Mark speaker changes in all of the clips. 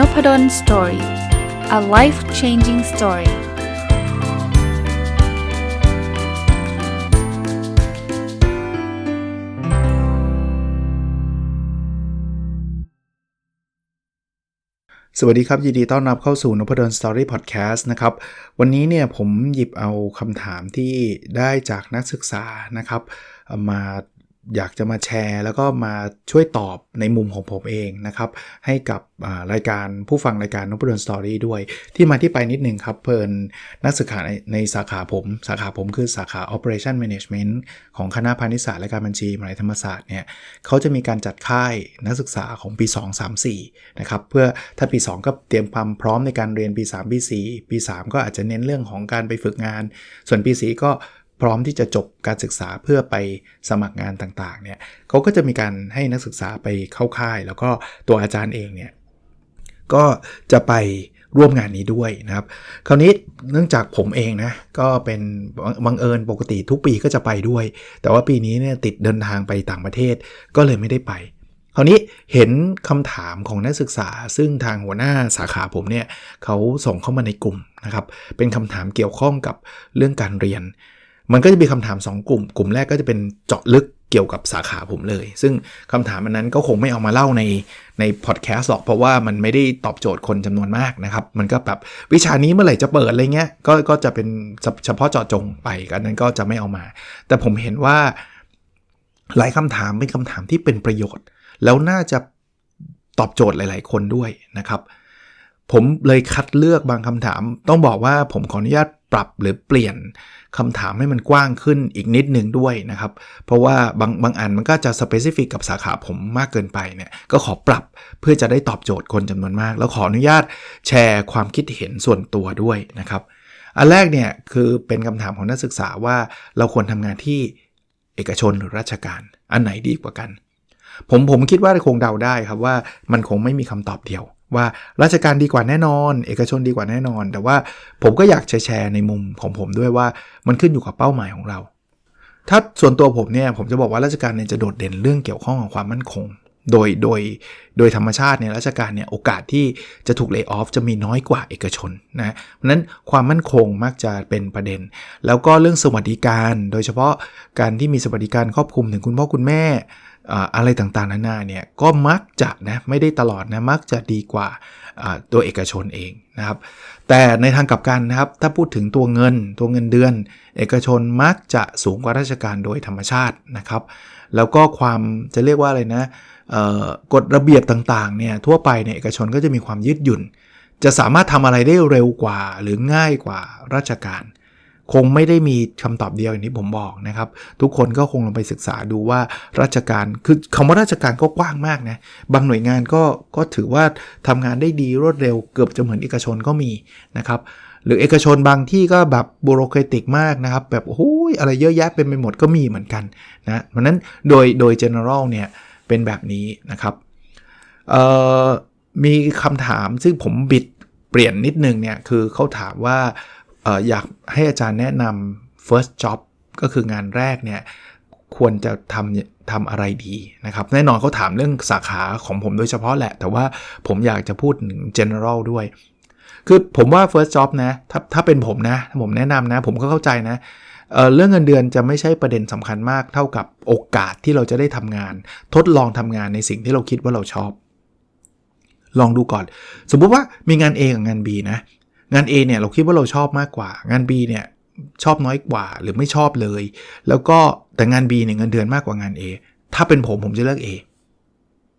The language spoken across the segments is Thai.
Speaker 1: n o p ด d o สตอรี่ a life changing story สวัสดีครับ ยินดีต้อนรับเข้าสู่นพดลสตอรี่พอดแคสต์นะครับ วันนี้เนี่ยผมหยิบเอาคำถามที่ได้จากนักศึกษานะครับ มา อยากจะมาแชร์ แล้วก็มาช่วยตอบในมุมของผมเองนะครับ ให้กับรายการผู้ฟังรายการนพดลสตอรี่ด้วย ที่มาที่ไปนิดนึงครับ เพลินนักศึกษาในในสาขาผม สาขาผมคือสาขา Operation Management ของคณะพาณิชยศาสตร์และการบัญชีมหาวิทยาลัยธรรมศาสตร์เนี่ยเขาจะมีการจัดค่ายนักศึกษาของปี 2 3 4 นะครับ เพื่อถ้าปี 2 ก็เตรียมความพร้อมในการเรียนปี 3 ปี 4 ปี 3 ก็อาจจะเน้นเรื่องของการไปฝึกงาน ส่วนปี 4 ก็ พร้อมที่จะจบการศึกษาเพื่อไปสมัครงานต่างๆเนี่ยเขาก็จะมีการให้นักศึกษาไปเข้าค่าย แล้วก็ตัวอาจารย์เองเนี่ยก็จะไปร่วมงานนี้ด้วยนะครับ คราวนี้เนื่องจากผมเองนะ ก็เป็นบังเอิญปกติทุกปีก็จะไปด้วย แต่ว่าปีนี้เนี่ยติดเดินทางไปต่างประเทศก็เลยไม่ได้ไป คราวนี้เห็นคำถามของนักศึกษา ซึ่งทางหัวหน้าสาขาผมเนี่ยเขาส่งเข้ามาในกลุ่มนะครับ เป็นคำถามเกี่ยวข้องกับเรื่องการเรียน มันก็จะมีคำถาม 2 กลุ่ม กลุ่มแรกก็จะเป็นเจาะลึกเกี่ยวกับสาขาผมเลย ซึ่งคำถามอันนั้นก็คงไม่เอามาเล่าในในพอดแคสต์หรอก เพราะว่ามันไม่ได้ตอบโจทย์คนจำนวนมากนะครับ มันก็แบบวิชานี้เมื่อไหร่จะเปิดอะไรเงี้ย ก็ก็จะเป็นเฉพาะเจาะจงไปกันนั้นก็จะไม่เอามา แต่ผมเห็นว่าหลายคำถามเป็นคำถามที่เป็นประโยชน์ แล้วน่าจะตอบโจทย์หลาย ๆ คนด้วยนะครับ ผมเลยคัดเลือกบางคำถาม ต้องบอกว่าผมขออนุญาต ปรับหรือเปลี่ยนคำถามให้มันกว้างขึ้นอีกนิดหนึ่งด้วยนะครับ เพราะว่าบางบางอันมันก็จะสเปซิฟิกกับสาขาผมมากเกินไปเนี่ยก็ขอปรับเพื่อจะได้ตอบโจทย์คนจำนวนมาก แล้วขออนุญาตแชร์ความคิดเห็นส่วนตัวด้วยนะครับ อันแรกเนี่ยคือเป็นคำถามของนักศึกษาว่าเราควรทำงานที่เอกชนหรือราชการ อันไหนดีกว่ากัน ผมผมคิดว่าคงเดาได้ครับว่ามันคงไม่มีคำตอบเดียว ว่าราชการดีกว่าแน่นอน เอกชนดีกว่าแน่นอน แต่ว่าผมก็อยากแชร์ในมุมของผมด้วยว่ามันขึ้นอยู่กับเป้าหมายของเรา ถ้าส่วนตัวผมเนี่ยผมจะบอกว่าราชการเนี่ยจะโดดเด่นเรื่องเกี่ยวข้องกับความมั่นคง โดยโดยโดยธรรมชาติเนี่ยราชการเนี่ยโอกาสที่จะถูกเลิกออฟจะมีน้อยกว่าเอกชนนะเพราะนั้นความมั่นคงมักจะเป็นประเด็น แล้วก็เรื่องสวัสดิการ โดยเฉพาะการที่มีสวัสดิการครอบคลุมถึงคุณพ่อคุณแม่ อะไรต่างๆนานาเนี่ยก็มักจะนะไม่ได้ตลอดนะมักจะดีกว่าตัวเอกชนเองนะครับ แต่ในทางกลับกันนะครับ ถ้าพูดถึงตัวเงินตัวเงินเดือน เอกชนมักจะสูงกว่าราชการโดยธรรมชาตินะครับ แล้วก็ความจะเรียกว่าอะไรนะกฎระเบียบต่างๆเนี่ยทั่วไปเนี่ยเอกชนก็จะมีความยืดหยุ่น จะสามารถทำอะไรได้เร็วกว่าหรือง่ายกว่าราชการ คงไม่ได้มีคำตอบเดียวอย่างที่ผมบอกนะครับ ทุกคนก็คงลองไปศึกษาดูว่าราชการคือคำว่าราชการก็กว้างมากนะบางหน่วยงานก็ก็ถือว่าทำงานได้ดีรวดเร็วเกือบจะเหมือนเอกชนก็มีนะครับหรือเอกชนบางที่ก็แบบบูโรเครติกมากนะครับ แบบโอ้ยอะไรเยอะแยะเป็นไปหมดก็มีเหมือนกันนะเพราะนั้นโดยโดย general เนี่ยเป็นแบบนี้นะครับมีคำถามซึ่งผมบิดเปลี่ยนนิดนึงเนี่ยคือเขาถามว่า อยากให้อาจารย์แนะนำ first job ก็คืองานแรกเนี่ยควรจะทำทำอะไรดีนะครับ แน่นอนเขาถามเรื่องสาขาของผมโดยเฉพาะแหละ แต่ว่าผมอยากจะพูดถึง general ด้วย คือผมว่า first job นะถ้าถ้าเป็นผมนะ ผมแนะนำนะ ผมก็เข้าใจนะเเรื่องเงินเดือนจะไม่ใช่ประเด็นสำคัญมากเท่ากับโอกาสที่เราจะได้ทำงาน ทดลองทำงานในสิ่งที่เราคิดว่าเราชอบ ลองดูก่อน สมมุติว่ามีงาน A กับงาน B นะ งาน A เนี่ยเราคิดว่าเราชอบมากกว่า งาน B เนี่ยชอบน้อยกว่าหรือไม่ชอบเลย แล้วก็แต่งาน B เนี่ยเงินเดือนมากกว่างาน A ถ้าเป็นผมผมจะเลือก A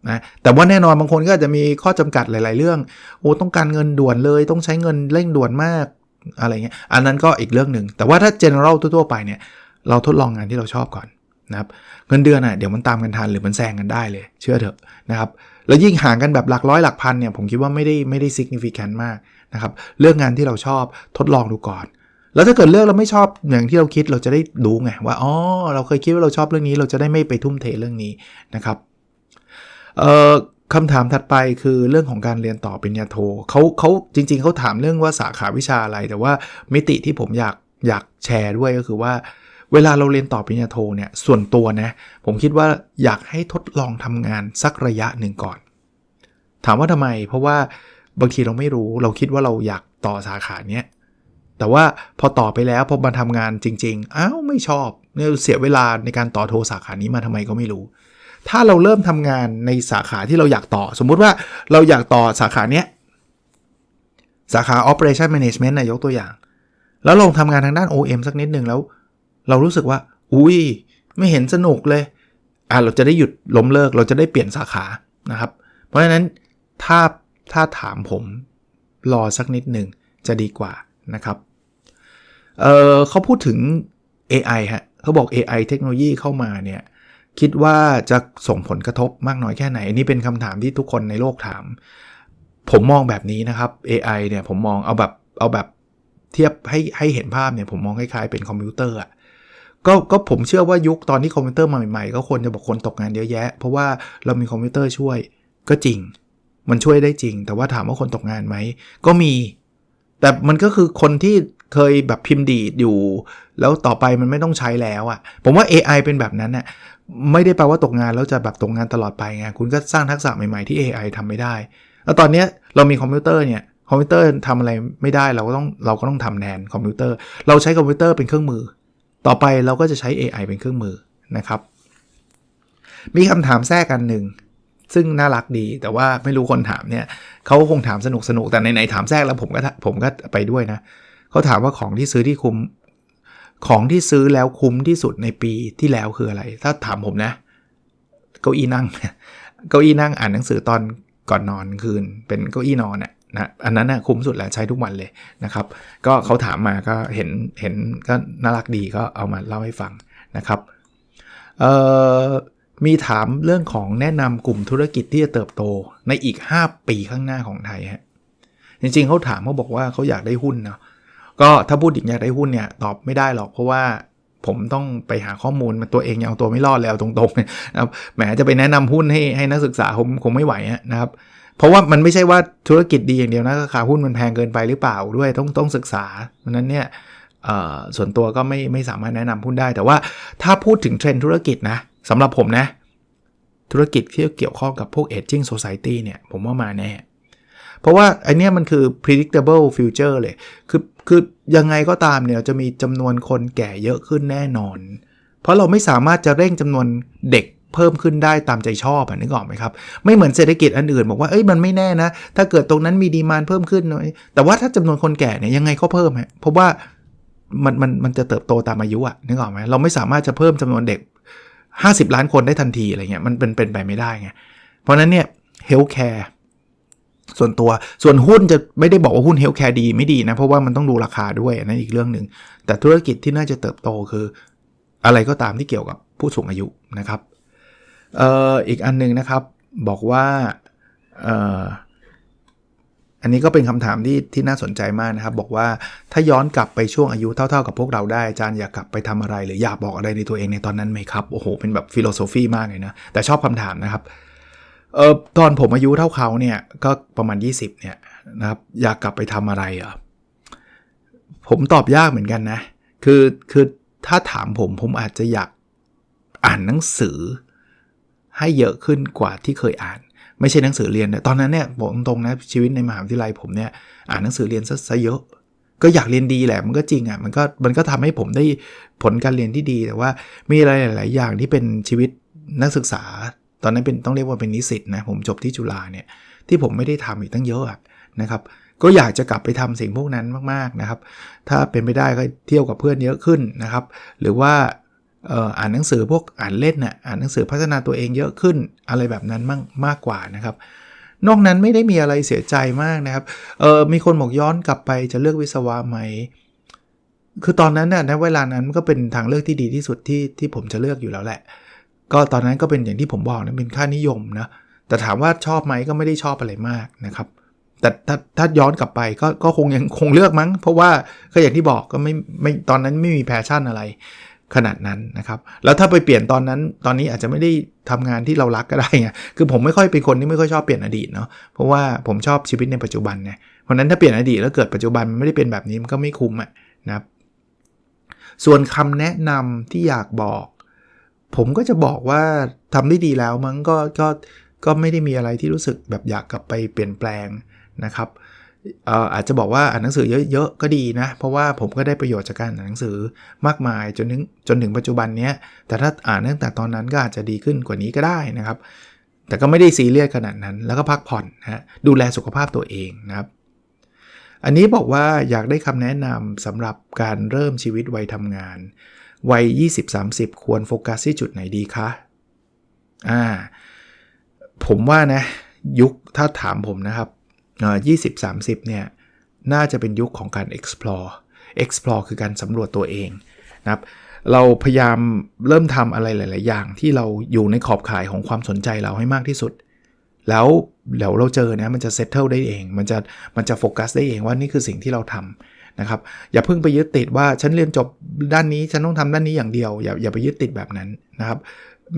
Speaker 1: นะแต่ว่าแน่นอนบางคนก็จะมีข้อจำกัดหลาย ๆ เรื่องโอ้ต้องการเงินด่วนเลยต้องใช้เงินเร่งด่วนมากอะไรเงี้ยอันนั้นก็อีกเรื่องหนึ่งแต่ว่าถ้า general ทั่ว ๆ ไปเนี่ยเราทดลองงานที่เราชอบก่อนนะครับเงินเดือนอะเดี๋ยวมันตามกันทันหรือมันแซงกันได้เลย เชื่อเถอะนะครับแล้วยิ่งห่างกันแบบหลักร้อยหลักพันเนี่ยผมคิดว่าไม่ได้ไม่ได้ significant มาก นะครับเลือกงานที่เราชอบทดลองดูก่อน แล้วถ้าเกิดเลือกเราไม่ชอบอย่างที่เราคิดเราจะได้ดูไงว่าอ๋อเราเคยคิดว่าเราชอบเรื่องนี้ เราจะได้ไม่ไปทุ่มเทเรื่องนี้นะครับเอ่อคำถามถัดไปคือเรื่องของการเรียนต่อปริญญาโทเขาเขาจริง ๆเขาถามเรื่องว่าสาขาวิชาอะไร แต่ว่ามิติที่ผมอยากอยากแชร์ด้วยก็คือว่า เวลาเราเรียนต่อปริญญาโทเนี่ยส่วนตัวนะผมคิดว่าอยากให้ทดลองทำงานสักระยะหนึ่งก่อน ถามว่าทำไม เพราะว่า บางทีเราไม่รู้เราคิดว่าเราอยากต่อสาขาเนี้ยแต่ว่าพอต่อไปแล้วพอมาทำงานจริง ๆ อ้าวไม่ชอบเนี่ยเสียเวลาในการต่อโทรสาขานี้มาทำไมก็ไม่รู้ ถ้าเราเริ่มทำงานในสาขาที่เราอยากต่อ สมมุติว่าเราอยากต่อสาขาเนี้ยสาขา operation management นะยกตัวอย่าง แล้วลองทำงานทางด้าน OM สักนิดหนึ่งแล้ว เรารู้สึกว่า อุ้ย ไม่เห็นสนุกเลย อะเราจะได้หยุดล้มเลิก เราจะได้เปลี่ยนสาขา นะครับ เพราะฉะนั้นถ้า ถ้าถามผมรอสักนิดหนึ่งจะดีกว่านะครับเเขาพูดถึง AI ฮะเขาบอก AI เทคโนโลยีเข้ามาเนี่ยคิดว่าจะส่งผลกระทบมากน้อยแค่ไหนอันนี้เป็นคำถามที่ทุกคนในโลกถาม ผมมองแบบนี้นะครับ AI เนี่ยผมมองเอาแบบเอาแบบเทียบให้ให้เห็นภาพเนี่ยผมมองคล้ายๆเป็นคอมพิวเตอร์อะก็ก็ผมเชื่อว่ายุคตอนที่คอมพิวเตอร์มาใหม่ๆ ก็คนจะบอกคนตกงานเยอะแยะ เพราะว่าเรามีคอมพิวเตอร์ช่วยก็จริง มันช่วยได้จริง แต่ว่าถามว่าคนตกงานไหม ก็มี แต่มันก็คือคนที่เคยแบบพิมพ์ดีดอยู่ แล้วต่อไปมันไม่ต้องใช้แล้วอะ่ะ ผมว่า AI เป็นแบบนั้นน่ะไม่ได้แปลว่าตกงานแล้วจะแบบตกงานตลอดไปไงคุณก็สร้างทักษะใหม่ๆที่ AI ทำไม่ได้ แล้วตอนนี้เรามีคอมพิวเตอร์เนี่ยคอมพิวเตอร์ทำอะไรไม่ได้เราก็ต้องเราก็ต้องทำแทนคอมพิวเตอร์ เราใช้คอมพิวเตอร์เป็นเครื่องมือ ต่อไปเราก็จะใช้ AI เป็นเครื่องมือนะครับ มีคำถามแทรกกันหนึ่ง ซึ่งน่ารักดี แต่ว่าไม่รู้คนถามเนี่ยเขาคงถามสนุกสนุกแต่ไหนถามแทรกแล้วผมก็ผมก็ไปด้วยนะเขาถามว่าของที่ซื้อที่คุ้มของที่ซื้อแล้วคุ้มที่สุดในปีที่แล้วคืออะไร ถ้าถามผมนะเก้าอี้นั่งเก้าอี้นั่งอ่านหนังสือตอนก่อนนอนคืน เป็นเก้าอี้นอนน่ะนะอันนั้นนะคุ้มสุดแหล้วใช้ทุกวันเลยนะครับ ก็เขาถามมาก็เห็นเห็นก็น่ารักดีก็เอามาเล่าให้ฟังนะครับเอ่อ มีถามเรื่องของแนะนำกลุ่มธุรกิจที่จะเติบโตในอีก 5 ปีข้างหน้าของไทยฮะจริงๆเขาถามเขาบอกว่าเขาอยากได้หุ้นเนาะก็ถ้าพูดถึงอยากได้หุ้นเนี่ยตอบไม่ได้หรอกเพราะว่าผมต้องไปหาข้อมูลมาตัวเองยังเอาตัวไม่รอดแล้วตรงๆนะครับแหมจะไปแนะนำหุ้นให้ให้นักศึกษาผมคงไม่ไหวนะครับ เพราะว่ามันไม่ใช่ว่าธุรกิจดีอย่างเดียวนะราคาหุ้นมันแพงเกินไปหรือเปล่าด้วยต้องต้องศึกษาเพราะนั้นเนี่ยส่วนตัวก็ไม่ไม่สามารถแนะนำหุ้นได้ แต่ว่าถ้าพูดถึงเทรนธุรกิจนะ สำหรับผมนะ ธุรกิจที่เกี่ยวข้องกับพวก aging society เนี่ย ผมว่ามาแน่ เพราะว่าไอเนี้ยมันคือ predictable future เลย คือคือยังไงก็ตามเนี่ยจะมีจำนวนคนแก่เยอะขึ้นแน่นอน เพราะเราไม่สามารถจะเร่งจำนวนเด็กเพิ่มขึ้นได้ตามใจชอบนึกออกไหมครับ ไม่เหมือนเศรษฐกิจอันอื่น บอกว่าเอ้ยมันไม่แน่นะ ถ้าเกิดตรงนั้นมีดีมานเพิ่มขึ้นหน่อยแต่ว่าถ้าจำนวนคนแก่เนี่ยยังไงก็เพิ่มฮะเพราะว่ามันมันมันจะเติบโตตามอายุอะนึกออกไหมเราไม่สามารถจะเพิ่มจำนวนเด็ก 50 ล้านคนได้ทันทีอะไรเงี้ยมันเป็นเป็นไปไม่ได้ไงเพราะนั้นเนี่ยเฮลท์แคร์ส่วนตัวส่วนหุ้นจะไม่ได้บอกว่าหุ้นเฮลท์แคร์ดีไม่ดีนะ เพราะว่ามันต้องดูราคาด้วยนั่นอีกเรื่องหนึ่ง แต่ธุรกิจที่น่าจะเติบโตคือ อะไรก็ตามที่เกี่ยวกับผู้สูงอายุนะครับเอ่ออีกอันนึงนะครับบอกว่าเอ่อ อันนี้ก็เป็นคำถามที่ที่น่าสนใจมากนะครับ บอกว่าถ้าย้อนกลับไปช่วงอายุเท่า ๆ กับพวกเราได้อาจารย์อยากกลับไปทำอะไร หรืออยากบอกอะไรในตัวเองในตอนนั้นไหมครับโอ้โหเป็นแบบฟิโลโซฟีมากเลยนะ แต่ชอบคำถามนะครับเออตอนผมอายุเท่าเขาเนี่ยก็ประมาณ 20เนี่ยนะครับอยากกลับไปทำอะไรอะผมตอบยากเหมือนกันนะ คือคือถ้าถามผมผมอาจจะอยากอ่านหนังสือให้เยอะขึ้นกว่าที่เคยอ่าน ไม่ใช่หนังสือเรียนตอนนั้นเนี่ยบอกตรงๆนะชีวิตในมหาวิทยาลัยผมเนี่ยอ่านหนังสือเรียนซะเยอะก็อยากเรียนดีแหละมันก็จริงอะ่ะมันก็มันก็ทำให้ผมได้ผลการเรียนที่ดีแต่ว่ามีอะไรหลาย ๆ อย่างที่เป็นชีวิตนักศึกษา ตอนนั้นเป็นต้องเรียกว่าเป็นนิสิตนะผมจบที่จุฬาเนี่ยที่ผมไม่ได้ทำอีกตั้งเยอะนะครับก็อยากจะกลับไปทำสิ่งพวกนั้นมาก ๆ นะครับ ถ้าเป็นไปได้ก็เที่ยวกับเพื่อนเยอะขึ้นนะครับ หรือว่า อ่านหนังสือพวกอ่านเล่นนะ่ะอ่านหนังสือพัฒนาตัวเองเยอะขึ้นอะไรแบบนั้นมากมากกว่านะครับ นอกนั้นไม่ได้มีอะไรเสียใจมากนะครับเออมีคนบอกย้อนกลับไปจะเลือกวิศวะไหมคือตอนนั้นน่ะในเวลานั้นก็เป็นทางเลือกที่ดีที่สุดที่ที่ผมจะเลือกอยู่แล้วแหละ ก็ตอนนั้นก็เป็นอย่างที่ผมบอกนะเป็นค่านิยมนะแต่ถามว่าชอบไหมก็ไม่ได้ชอบอะไรมากนะครับแต่ถ้าถ้าย้อนกลับไปก็ก็คงยังคงเลือกมั้ง เพราะว่าก็อย่างที่บอกก็ไม่ไม่ตอนนั้นไม่มีแพชชั่นอะไร ขนาดนั้นนะครับ แล้วถ้าไปเปลี่ยนตอนนั้น ตอนนี้อาจจะไม่ได้ทำงานที่เรารักก็ได้ไงคือผมไม่ค่อยเป็นคนที่ไม่ค่อยชอบเปลี่ยนอดีตเนาะเพราะว่าผมชอบชีวิตในปัจจุบันไงเพราะนั้นถ้าเปลี่ยนอดีตแล้วเกิดปัจจุบันมันไม่ได้เป็นแบบนี้มันก็ไม่คุ้มอะนะครับส่วนคำแนะนำที่อยากบอก ผมก็จะบอกว่าทำได้ดีแล้วมั้งก็ก็ก็ไม่ได้มีอะไรที่รู้สึกแบบอยากกลับไปเปลี่ยนแปลงนะครับ อาจจะบอกว่าอ่านหนังสือเยอะๆก็ดีนะ เพราะว่าผมก็ได้ประโยชน์จากการอ่านหนังสือมากมายจนถึงจนถึงปัจจุบันนี้แต่ถ้าอ่านตั้งแต่ตอนนั้นก็อาจจะดีขึ้นกว่านี้ก็ได้นะครับ แต่ก็ไม่ได้ซีเรียสขนาดนั้น แล้วก็พักผ่อนนะดูแลสุขภาพตัวเองนะครับ อันนี้บอกว่าอยากได้คำแนะนำสำหรับการเริ่มชีวิตวัยทำงาน วัย 20-30 ควรโฟกัสที่จุดไหนดีคะอ่าผมว่านะยุคถ้าถามผมนะครับ 20-30เนี่ยน่าจะเป็นยุคของการ explore explore คือการสำรวจตัวเองนะครับเราพยายามเริ่มทำอะไรหลาย ๆ อย่าง ที่เราอยู่ในขอบข่ายของความสนใจเราให้มากที่สุด แล้วเดี๋ยวเราเจอนะมันจะ settle ได้เอง มันจะมันจะโฟกัสได้เองว่านี่คือสิ่งที่เราทำนะครับ อย่าเพิ่งไปยึดติดว่าฉันเรียนจบด้านนี้ฉันต้องทำด้านนี้อย่างเดียว อย่าอย่าไปยึดติดแบบนั้นนะครับ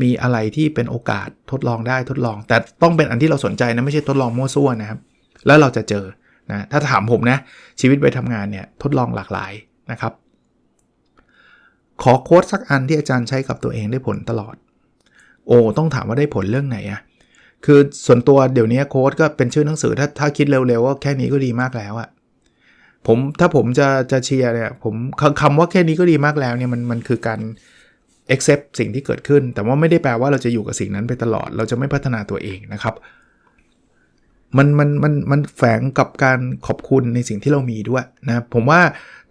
Speaker 1: มีอะไรที่เป็นโอกาสทดลองได้ทดลอง แต่ต้องเป็นอันที่เราสนใจนะไม่ใช่ทดลองมั่วซั่วนะครับ แล้วเราจะเจอนะถ้าถามผมนะชีวิตไปทำงานเนี่ยทดลองหลากหลายนะครับ ขอโค้ดสักอันที่อาจารย์ใช้กับตัวเองได้ผลตลอด โอ้ต้องถามว่าได้ผลเรื่องไหนอะคือส่วนตัวเดี๋ยวนี้โค้ดก็เป็นชื่อหนังสือถ้าถ้าคิดเร็วๆว่าแค่นี้ก็ดีมากแล้วอะผมถ้าผมจะจะเชียร์เนี่ยผมคำว่าแค่นี้ก็ดีมากแล้วเนี่ยมันมันคือการ accept สิ่งที่เกิดขึ้น แต่ว่าไม่ได้แปลว่าเราจะอยู่กับสิ่งนั้นไปตลอด เราจะไม่พัฒนาตัวเองนะครับ มันมันมันมันแฝงกับการขอบคุณในสิ่งที่เรามีด้วยนะผมว่า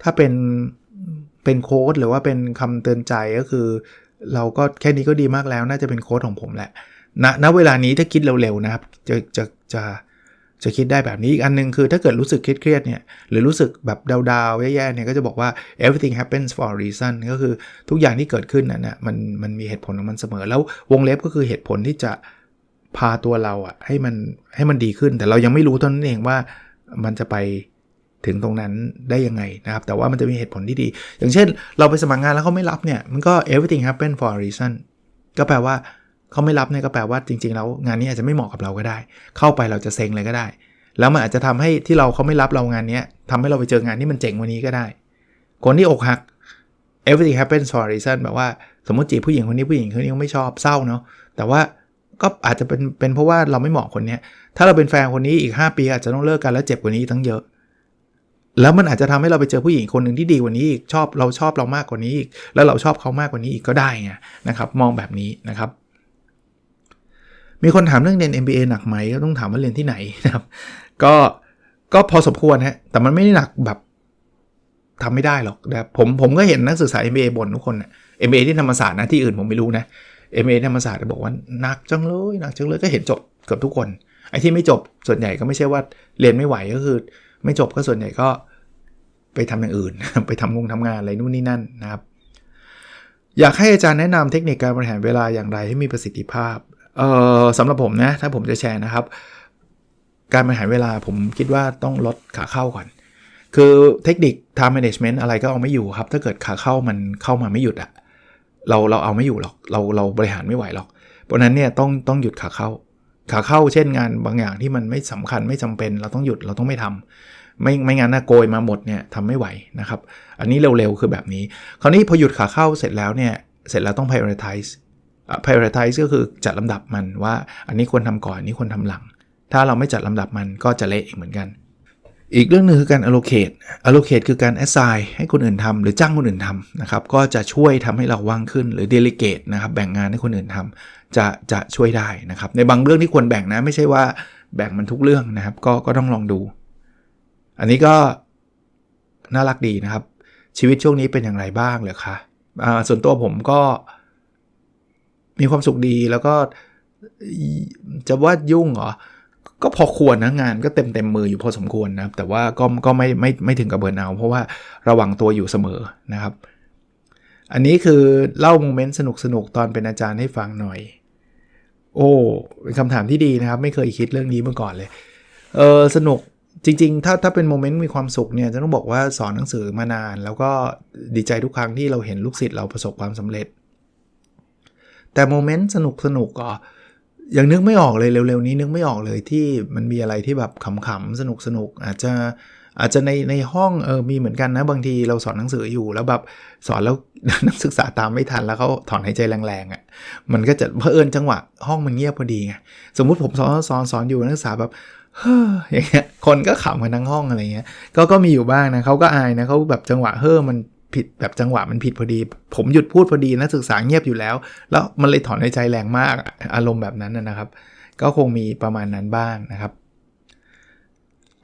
Speaker 1: ถ้าเป็นเป็นโค้ดหรือว่าเป็นคำเตือนใจก็คือ เราก็แค่นี้ก็ดีมากแล้ว น่าจะเป็นโค้ดของผมแหละณณเวลานี้ถ้าคิดเร็วๆนะครับ จะจะจะจะคิดได้แบบนี้อีกอันนึงคือถ้าเกิดรู้สึกเครียดๆเนี่ยหรือรู้สึกแบบดาวๆแย่ๆเนี่ยก็จะบอกว่า everything happens for a reason ก็คือทุกอย่างที่เกิดขึ้นนะมันมันมีเหตุผลของมันเสมอ แล้ววงเล็บก็คือเหตุผลที่จะ พาตัวเราอะให้มันให้มันดีขึ้น แต่เรายังไม่รู้ตอนนั้นเองว่ามันจะไปถึงตรงนั้นได้ยังไงนะครับ แต่ว่ามันจะมีเหตุผลที่ดี อย่างเช่น เราไปสมัครงานแล้วเขาไม่รับเนี่ย มันก็ everything happen for a reason ก็แปลว่าเขาไม่รับเนี่ยก็แปลว่าจริง ๆ แล้วงานนี้อาจจะไม่เหมาะกับเราก็ได้ เข้าไปเราจะเซ็งเลยก็ได้ แล้วมันอาจจะทำให้ที่เราเขาไม่รับเรางานนี้ทำให้เราไปเจองานที่มันเจ๋งว่านี้ก็ได้ คนที่อกหัก everything happens for a reason แบบว่าสมมติจีบผู้หญิงคนนี้ผู้หญิงคนนี้ไม่ชอบเศร้าเนาะแต่ว่า ก็อาจจะเป็นเป็นเพราะว่าเราไม่เหมาะคนนี้ถ้าเราเป็นแฟนคนนี้อีก 5 ปีอาจจะต้องเลิกกันแล้วเจ็บกว่านี้ทั้งเยอะ แล้วมันอาจจะทำให้เราไปเจอผู้หญิงคนหนึ่งที่ดีกว่านี้อีกชอบเราชอบเรามากกว่านี้อีกแล้วเราชอบเขามากกว่านี้อีกก็ได้ไงนะครับ มองแบบนี้นะครับ มีคนถามเรื่องเรียน MBA หนักไหมก็ต้องถามว่าเรียนที่ไหนนะครับ ก็ก็พอสมควรฮะแต่มันไม่ได้หนักแบบทำไม่ได้หรอกนะผมผมก็เห็นนักศึกษา MBA บ่นทุกคนนะ MBA ที่ธรรมศาสตร์นะที่อื่นผมไม่รู้นะ MA ธรรมศาสตร์บอกว่าหนักจังเลยหนักจังเลยก็เห็นจบเกือบทุกคน ไอ้ที่ไม่จบส่วนใหญ่ก็ไม่ใช่ว่าเรียนไม่ไหวก็คือ ไม่จบก็ส่วนใหญ่ก็ไปทำอย่างอื่น ไปทำงงทำงานอะไรนู่นนี่นั่นนะครับ อยากให้อาจารย์แนะนำเทคนิคการบริหารเวลาอย่างไรให้มีประสิทธิภาพเอ่อสำหรับผมนะถ้าผมจะแชร์นะครับ การบริหารเวลาผมคิดว่าต้องลดขาเข้าก่อน คือเทคนิค time management อะไรก็เอาไม่อยู่ครับ ถ้าเกิดขาเข้ามันเข้ามาไม่หยุดอะ เราเราเอาไม่อยู่หรอกเราเราบริหารไม่ไหวหรอก เพราะนั้นเนี่ยต้องต้องหยุดขาเข้า ขาเข้าเช่นงานบางอย่างที่มันไม่สำคัญไม่จำเป็น เราต้องหยุดเราต้องไม่ทำไม่ไม่งั้นนะโกยมาหมดเนี่ยทำไม่ไหวนะครับ อันนี้เร็วๆคือแบบนี้ คราวนี้พอหยุดขาเข้าเสร็จแล้วเนี่ยเสร็จแล้วต้อง prioritize prioritize ก็คือจัดลำดับมันว่าอันนี้ควรทำก่อนอันนี้ควรทำหลัง ถ้าเราไม่จัดลำดับมันก็จะเละเองเหมือนกัน อีกเรื่องหนึ่งคือการ allocate allocate คือการ assign ให้คนอื่นทำหรือจ้างคนอื่นทำนะครับ ก็จะช่วยทำให้เราว่างขึ้นหรือ delegate นะครับ แบ่งงานให้คนอื่นทำจะจะช่วยได้นะครับ ในบางเรื่องที่ควรแบ่งนะ ไม่ใช่ว่าแบ่งมันทุกเรื่องนะครับ ก็ก็ต้องลองดู อันนี้ก็น่ารักดีนะครับ ชีวิตช่วงนี้เป็นอย่างไรบ้างเหรอคะะส่วนตัวผมก็ มีความสุขดีแล้วก็จะว่ายุ่งเหรอ ก็พอควรนะงานก็เต็มเต็มมืออยู่พอสมควรนะครับแต่ว่าก็ก็ไม่ไม่ไม่ถึงกับเบิร์นเอาเพราะว่าระวังตัวอยู่เสมอนะครับ อันนี้คือเล่าโมเมนต์สนุกสนุกตอนเป็นอาจารย์ให้ฟังหน่อย โอ้เป็นคำถามที่ดีนะครับ ไม่เคยคิดเรื่องนี้มาก่อนเลยเออสนุกจริง ๆ ถ้าถ้าเป็นโมเมนต์มีความสุขเนี่ยจะต้องบอกว่าสอนหนังสือมานาน แล้วก็ดีใจทุกครั้งที่เราเห็นลูกศิษย์เราประสบความสำเร็จ แต่โมเมนต์สนุกสนุกก็ ยังนึกไม่ออกเลยเร็วๆนี้นึกไม่ออกเลยที่มันมีอะไรที่แบบขำๆสนุกสนุกอาจจะอาจจะในในห้องเออมีเหมือนกันนะบางทีเราสอนหนังสืออยู่แล้วแบบสอนแล้วนักศึกษาตามไม่ทันแล้วเขาถอนหายใจแรงๆอะ่ะมันก็จะเพอเอิญจังหวะห้องมันเงียบพอดีไงสมมุติผมสอนสอนสอนอยู่นักศึกษาแบบเฮ้ออย่างเงี้ยคนก็ขำกันทั้งห้องอะไรเงี้ยก็ก็มีอยู่บ้างนะเขาก็อายนะเขาแบบจังหวะเฮ้อมัน ผิดแบบจังหวะมันผิดพอดี ผมหยุดพูดพอดีนักศึกษาเงียบอยู่แล้ว แล้วมันเลยถอนในใจแรงมากอารมณ์แบบนั้นนะครับ ก็คงมีประมาณนั้นบ้างนะครับ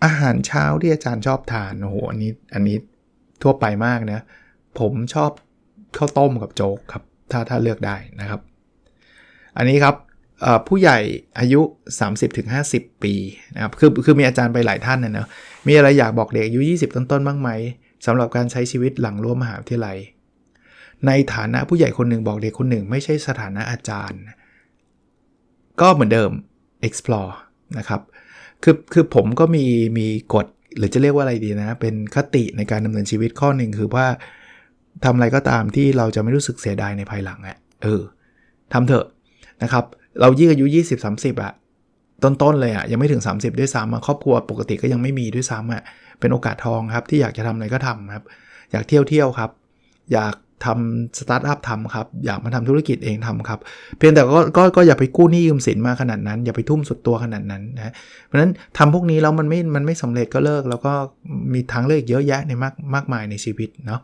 Speaker 1: อาหารเช้าที่อาจารย์ชอบทานโอ้โหอันนี้อันนี้ทั่วไปมากนะผมชอบข้าวต้มกับโจ๊กครับถ้าถ้าเลือกได้นะครับ อันนี้ครับผู้ใหญ่อายุ 30-50 ปีนะครับคือคือมีอาจารย์ไปหลายท่านนะเนะมีอะไรอยากบอกเด็กอายุ 20 ต้นๆบ้างไหม สำหรับการใช้ชีวิตหลังร่วมมหาวิทยาลัย ในฐานะผู้ใหญ่คนหนึ่งบอกเด็กคนหนึ่ง ไม่ใช่สถานะอาจารย์ ก็เหมือนเดิม explore นะครับคือคือผมก็มีมีกฎหรือจะเรียกว่าอะไรดีนะ เป็นคติในการดำเนินชีวิตข้อหนึ่งคือว่าทำอะไรก็ตามที่เราจะไม่รู้สึกเสียดายในภายหลังอะ่ะเออทำเถอะนะครับ เรายิ่งอายุ 20 30อะต้นๆเลยอะยังไม่ถึง 30 ด้วยซ้ำครอบครัวปกติก็ยังไม่มีด้วยซ้ำอะ เป็นโอกาสทองครับ ที่อยากจะทำอะไรก็ทำครับ อยากเที่ยวเที่ยวครับ อยากทำสตาร์ทอัพทำครับ อยากมาทำธุรกิจเองทำครับ เพียงแต่ก็ก็ก็อย่าไปกู้หนี้ยืมสินมาขนาดนั้น อย่าไปทุ่มสุดตัวขนาดนั้นนะเพราะฉะนั้นทำพวกนี้แล้วมันไม่มันไม่สำเร็จก็เลิก แล้วก็มีทางเลือกเยอะแยะในมากมากมายในชีวิตเนาะ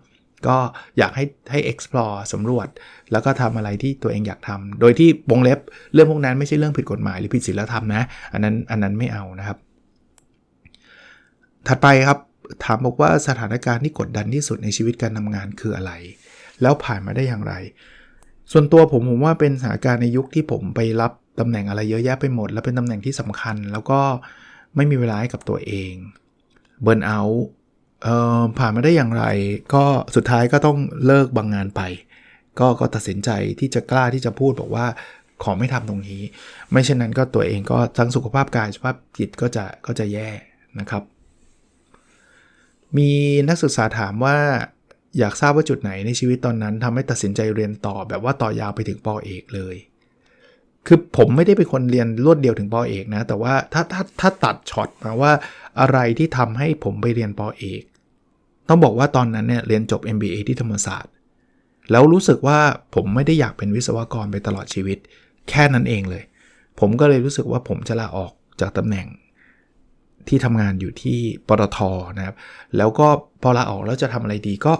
Speaker 1: ก็อยากให้ให้ explore สำรวจ แล้วก็ทำอะไรที่ตัวเองอยากทำ โดยที่วงเล็บเรื่องพวกนั้นไม่ใช่เรื่องผิดกฎหมายหรือผิดศีลธรรมนะ อันนั้นอันนั้นไม่เอานะครับ ถัดไปครับถามบอกว่าสถานการณ์ที่กดดันที่สุดในชีวิตการทำงานคืออะไร แล้วผ่านมาได้อย่างไร ส่วนตัวผมผมว่าเป็นสถานการณ์ในยุคที่ผมไปรับตำแหน่งอะไรเยอะแยะไปหมด แล้วเป็นตำแหน่งที่สำคัญ แล้วก็ไม่มีเวลาให้กับตัวเองเบิร์นเอาท์ผ่านมาได้อย่างไร ก็สุดท้ายก็ต้องเลิกบางงานไป ก็ก็ตัดสินใจที่จะกล้าที่จะพูดบอกว่าขอไม่ทำตรงนี้ ไม่เช่นนั้นก็ตัวเองก็ทั้งสุขภาพกายสุขภาพจิตก็จะก็จะแย่นะครับ มีนักศึกษาถามว่าอยากทราบว่าจุดไหนในชีวิตตอนนั้นทำให้ตัดสินใจเรียนต่อแบบว่าต่อยาวไปถึงปอเอกเลย คือผมไม่ได้เป็นคนเรียนรวดเดียวถึงปอเอกนะ แต่ว่าถ้าถ้าถ้าตัดช็อตมาว่าอะไรที่ทำให้ผมไปเรียนปอเอก ต้องบอกว่าตอนนั้นเนี่ยเรียนจบ MBA ที่ธรรมศาสตร์ แล้วรู้สึกว่าผมไม่ได้อยากเป็นวิศวกรไปตลอดชีวิต แค่นั้นเองเลย ผมก็เลยรู้สึกว่าผมจะลาออกจากตำแหน่ง ที่ทำงานอยู่ที่ปตทนะครับ แล้วก็พอลาออกแล้วจะทำอะไรดีก็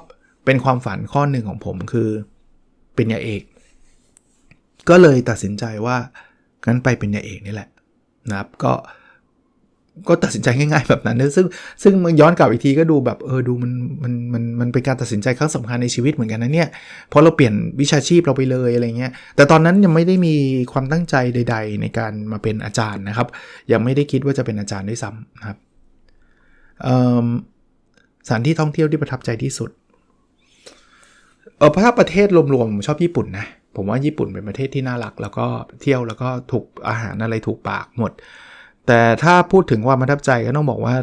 Speaker 1: เป็นความฝันข้อหนึ่งของผมคือเป็นยาเอก ก็เลยตัดสินใจว่างั้นไปเป็นยาเอกนี่แหละนะครับก็ ก็ตัดสินใจง่ายๆแบบนั้นนะซึ่งซึ่งมันย้อนกลับอีกทีก็ดูแบบเออดูมันมันมันมันเป็นการตัดสินใจครั้งสำคัญในชีวิตเหมือนกันนะเนี่ยเพราะเราเปลี่ยนวิชาชีพเราไปเลยอะไรเงี้ยแต่ตอนนั้นยังไม่ได้มีความตั้งใจใด ๆ ในการมาเป็นอาจารย์นะครับ ยังไม่ได้คิดว่าจะเป็นอาจารย์ด้วยซ้ำนะครับสถานที่ท่องเที่ยวที่ประทับใจที่สุดเออถ้าประเทศรวมๆผมชอบญี่ปุ่นนะผมว่าญี่ปุ่นเป็นประเทศที่น่ารัก แล้วก็เที่ยวแล้วก็ถูกอาหารอะไรถูกปากหมด แต่ถ้าพูดถึงความประทับใจก็ต้องบอกว่า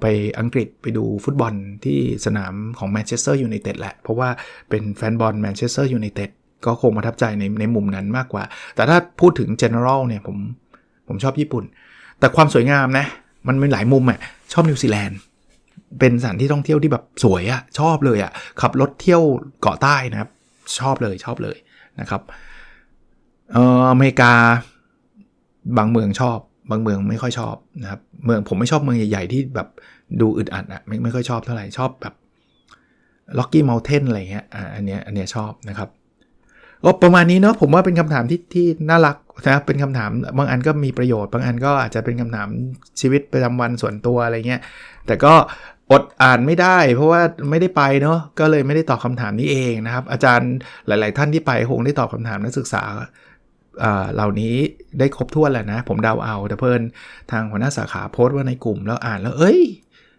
Speaker 1: ไปอังกฤษไปดูฟุตบอลที่สนามของแมนเชสเตอร์ยูไนเต็ดแหละ เพราะว่าเป็นแฟนบอลแมนเชสเตอร์ยูไนเต็ดก็คงประทับใจในในมุมนั้นมากกว่า แต่ถ้าพูดถึง general เนี่ยผมผมชอบญี่ปุ่น แต่ความสวยงามนะ มันมีหลายมุมอะชอบนิวซีแลนด์เป็นสถานที่ท่องเที่ยวที่แบบสวยอะชอบเลยอะขับรถเที่ยวเกาะใต้นะครับ ชอบเลยชอบเลยนะครับเอออเมริกาบางเมืองชอบ บางเมืองไม่ค่อยชอบนะครับเมืองผมไม่ชอบเมืองใหญ่ ๆ ที่แบบดูอึดอัดอะไม่ไม่ค่อยชอบเท่าไหร่ชอบแบบล็อกกี้เมลเทนอะไรเงี้ยอ่าอันเนี้ยอันเนี้ยชอบนะครับก็ประมาณนี้เนาะผมว่าเป็นคำถามที่ที่น่ารักนะเป็นคำถามบางอันก็มีประโยชน์บางอันก็อาจจะเป็นคำถามชีวิตประจำวันส่วนตัวอะไรเงี้ยแต่ก็อดอ่านไม่ได้ เพราะว่าไม่ได้ไปเนาะก็เลยไม่ได้ตอบคำถามนี้เองนะครับ อาจารย์หลาย ๆ ท่านที่ไปคงได้ตอบคำถามนักศึกษา เหล่านี้ได้ครบถ้วนแหละนะ ผมเดาเอาแต่เพิ่นทางหัวหน้าสาขาโพสต์ว่าในกลุ่มแล้วอ่านแล้วเอ้ย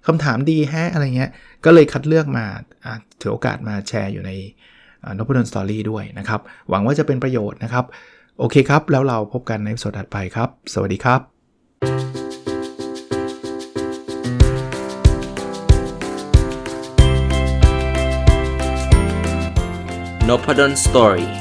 Speaker 1: คำถามดีแฮะอะไรเงี้ย ก็เลยคัดเลือกมาถือโอกาสมาแชร์อยู่ในนพดลสตอรี่ด้วยนะครับ หวังว่าจะเป็นประโยชน์นะครับ โอเคครับ แล้วเราพบกันในสดถัดไปครับ สวัสดีครับ
Speaker 2: n o p a d o n Story